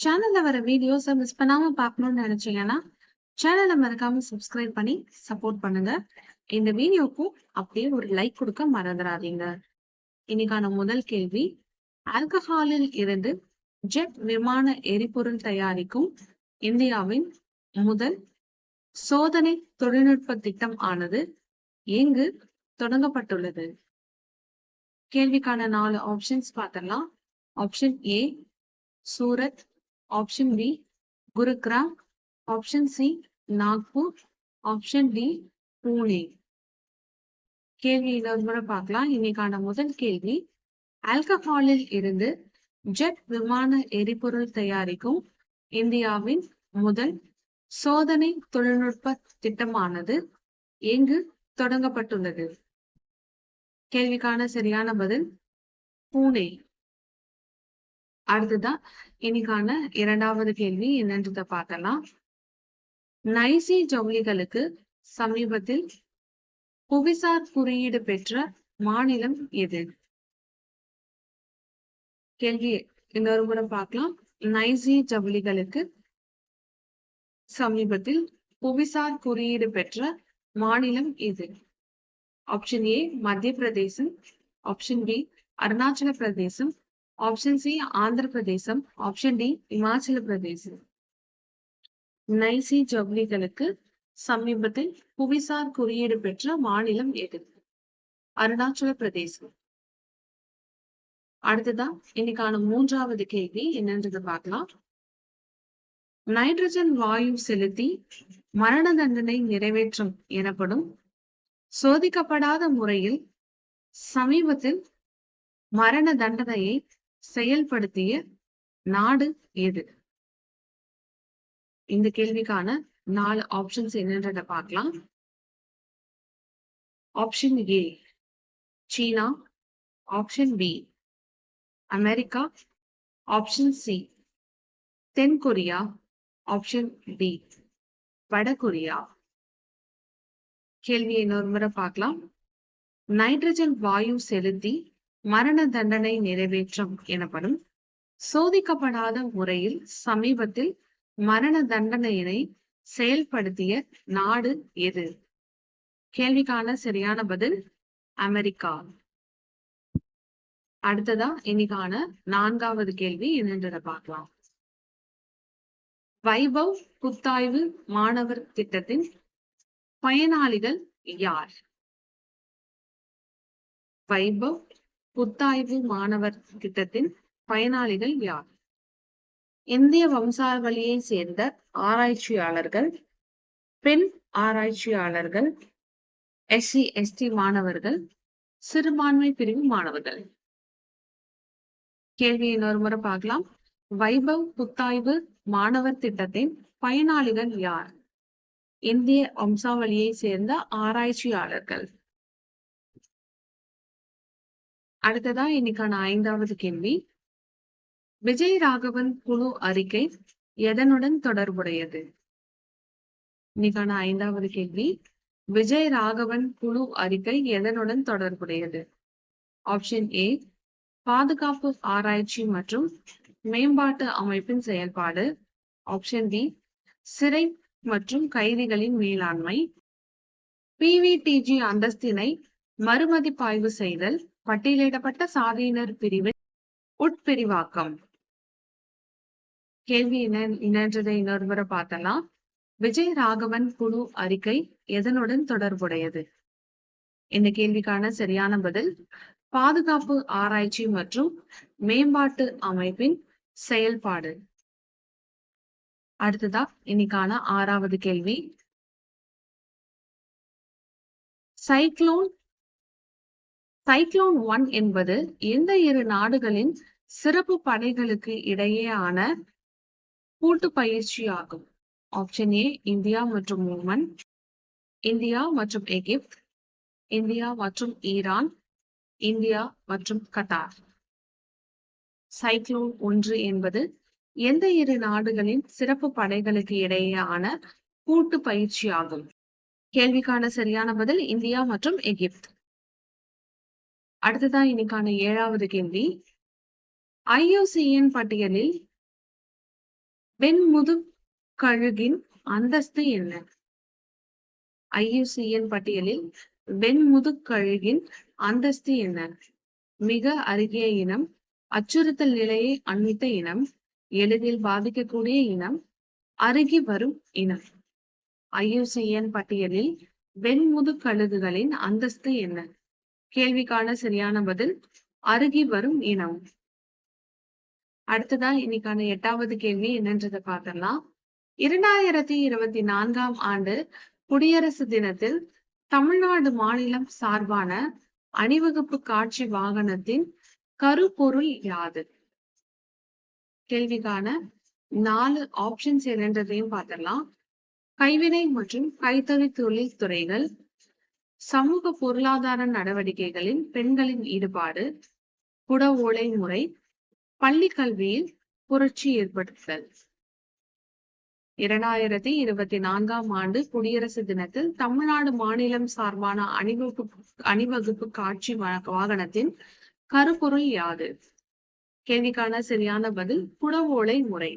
சேனல்ல வர videos miss பண்ணாம பார்க்கணும்னு நினைச்சீங்கன்னா, சேனல்ல மறக்காம சப்ஸ்கிரைப் பண்ணி சப்போர்ட் பண்ணுங்க. இந்த வீடியோக்கும் அப்படியே ஒரு லைக் கொடுக்க மறந்துறாதீங்க. இன்னைக்கான முதல் கேள்வி, ஆல்கஹாலில் இருந்து ஜெட் விமான எரிபொருள் தயாரிக்கும் இந்தியாவின் முதல் சோதனை தொழில்நுட்ப திட்டம் ஆனது எங்கு தொடங்கப்பட்டுள்ளது? கேள்விக்கான நாலு ஆப்ஷன்ஸ் பார்த்தலாம் option A Surat, option B Gurugram option C Nagpur, option D Pune கேள்வி இன்னொரு முறை பார்க்கலாம். இன்னைக்கான முதல் கேள்வி, ஆல்கஹாலில் இருந்து ஜெட் விமான எரிபொருள் தயாரிக்கும் இந்தியாவின் முதல் சோதனை தொழில்நுட்ப திட்டமானது எங்கு தொடங்கப்பட்டுள்ளது? கேள்விக்கான சரியான பதில் பூனே அடுத்ததா இன்னைக்கான இரண்டாவது கேள்வி என்னன்றத பார்க்கலாம். நைசி ஜவுளிகளுக்கு சமீபத்தில் புவிசார் குறியீடு பெற்ற மாநிலம் எது? கேள்வி இன்னொரு முறை பார்க்கலாம். நைசி ஜவுளிகளுக்கு சமீபத்தில் புவிசார் குறியீடு பெற்ற மாநிலம் எது? ஆப்ஷன் ஏ மத்திய பிரதேசம், ஆப்ஷன் பி அருணாச்சல பிரதேசம், ஆப்ஷன் சி ஆந்திர பிரதேசம், ஆப்ஷன் டி இமாச்சல பிரதேசம். நைசி ஜவுளிகளுக்கு சமீபத்தில் புவிசார் குறியீடு பெற்ற மாநிலம் எது? அருணாச்சல பிரதேசம். அடுத்ததா இன்னைக்கான மூன்றாவது கேள்வி என்னன்றத பார்க்கலாம். நைட்ரஜன் வாயு செலுத்தி மரண தண்டனை நிறைவேற்றும் எனப்படும் சோதிக்கப்படாத முறையில் சமீபத்தில் மரண தண்டனையை செயல்படுத்திய நாடு எது? இந்த கேள்விக்கான நாலு ஆப்ஷன்ஸ் என்னன்றத பார்க்கலாம். Option A China, option B America, option C then Korea, option D வடகொரியா. கேள்வியை இன்னொரு முறை பார்க்கலாம். நைட்ரஜன் வாயு செலுத்தி மரண தண்டனை நிறைவேற்றம் எனப்படும் சோதிக்கப்படாத முறையில் சமீபத்தில் மரண தண்டனையினை செயல்படுத்திய நாடு எது? கேள்விக்கான சரியான பதில் அமெரிக்கா. அடுத்ததா இன்னைக்கான நான்காவது கேள்வி என்னன்றதை பார்க்கலாம். வைபவ் புத்தாய்வு மாணவர் திட்டத்தின் பயனாளிகள் யார்? வைபவ் புத்தாய்வு மாணவர் திட்டத்தின் பயனாளிகள் யார்? இந்திய வம்சாவளியை சேர்ந்த ஆராய்ச்சியாளர்கள், பெண் ஆராய்ச்சியாளர்கள், எஸ்சி, எஸ்டி மாணவர்கள், சிறுபான்மை பிரிவு மாணவர்கள். கேள்வியை இன்னொரு முறை பார்க்கலாம். வைபவ் புத்தாய்வு மாணவர் திட்டத்தின் பயனாளிகள் யார்? இந்திய வம்சாவளியை சேர்ந்த ஆராய்ச்சியாளர்கள். அடுத்ததா இன்னைக்கான ஐந்தாவது கேள்வி. விஜய் ராகவன் குழு அறிக்கை எதனுடன் தொடர்புடையது? இன்னைக்கான ஐந்தாவது கேள்வி. விஜய் ராகவன் குழு அறிக்கை எதனுடன் தொடர்புடையது? ஆப்ஷன் ஏ பாதுகாப்பு ஆராய்ச்சி மற்றும் மேம்பாட்டு அமைப்பின் செயல்பாடு, ஆப்ஷன் டி சிறை மற்றும் கைதிகளின் மேலாண்மை, பிவிடிஜி அந்தஸ்தினை மறுமதிப்பாய்வு செய்தல், பட்டியலிடப்பட்ட சாதியினர் பிரிவின் உட்பிரிவாக்கம். கேள்வி என்ன என்னன்றதை இன்னொரு முறை பார்த்தலாம். விஜய் ராகவன் குழு அறிக்கை எதனுடன் தொடர்புடையது? இந்த கேள்விக்கான சரியான பதில் பாதுகாப்பு ஆராய்ச்சி மற்றும் மேம்பாட்டு அமைப்பின் செயல்பாடு. அடுத்ததா இன்னைக்கான ஆறாவது கேள்வி. சைக்ளோன் சைக்ளோன் ஒன் என்பது எந்த இரு நாடுகளின் சிறப்பு படைகளுக்கு இடையேயான கூட்டு பயிற்சியாகும்? ஆப்ஷன் ஏ இந்தியா மற்றும் ஓமன், இந்தியா மற்றும் எகிப்த் இந்தியா மற்றும் ஈரான், இந்தியா மற்றும் கத்தார். சைக்ளோன் ஒன்று என்பது எந்த இரு நாடுகளின் சிறப்பு படைகளுக்கு இடையேயான கூட்டு பயிற்சியாகும்? கேள்விக்கான சரியான பதில் இந்தியா மற்றும் எகிப்து. அடுத்ததா இன்னைக்கான ஏழாவது கேள்வி. ஐயோசிஎன் பட்டியலில் வெண்முது கழுகின் அந்தஸ்து என்ன? ஐயுசிஎன் பட்டியலில் வெண்முது கழுகின் அந்தஸ்து என்ன? மிக அருகிய இனம் அச்சுறுத்தல் நிலையை அண்மித்த இனம் எளிதில் பாதிக்கக்கூடிய இனம் அருகி வரும் இனம். ஐயுசிஎன் பட்டியலில் வெண்முது கழுகுகளின் அந்தஸ்து என்ன? கேள்விக்கான சரியான பதில் அருகி வரும் இனம். அடுத்ததா இன்னைக்கான எட்டாவது கேள்வி என்னன்றதை பார்த்தலாம் இரண்டாயிரத்தி இருபத்தி நான்காம் ஆண்டு குடியரசு தினத்தில் தமிழ்நாடு மாநிலம் சார்பான அணிவகுப்பு காட்சி வாகனத்தின் கருப்பொருள் யாது? கேள்விக்கான நாலு ஆப்ஷன்ஸ் என்னன்றதையும் பார்த்தரலாம் கைவினை மற்றும் கைத்தறி தொழில் துறைகள் சமூக பொருளாதார நடவடிக்கைகளில் பெண்களின் ஈடுபாடு குட ஓலை முறை பள்ளி கல்வியில் புரட்சி ஏற்படுத்துதல். இரண்டாயிரத்தி இருபத்தி நான்காம் ஆண்டு குடியரசு தினத்தில் தமிழ்நாடு மாநிலம் சார்பான அணிவகுப்பு அணிவகுப்பு காட்சி வாகனத்தின் கருப்பொருள் யாது? கேள்விக்கான சரியான பதில் குடவோலை முறை.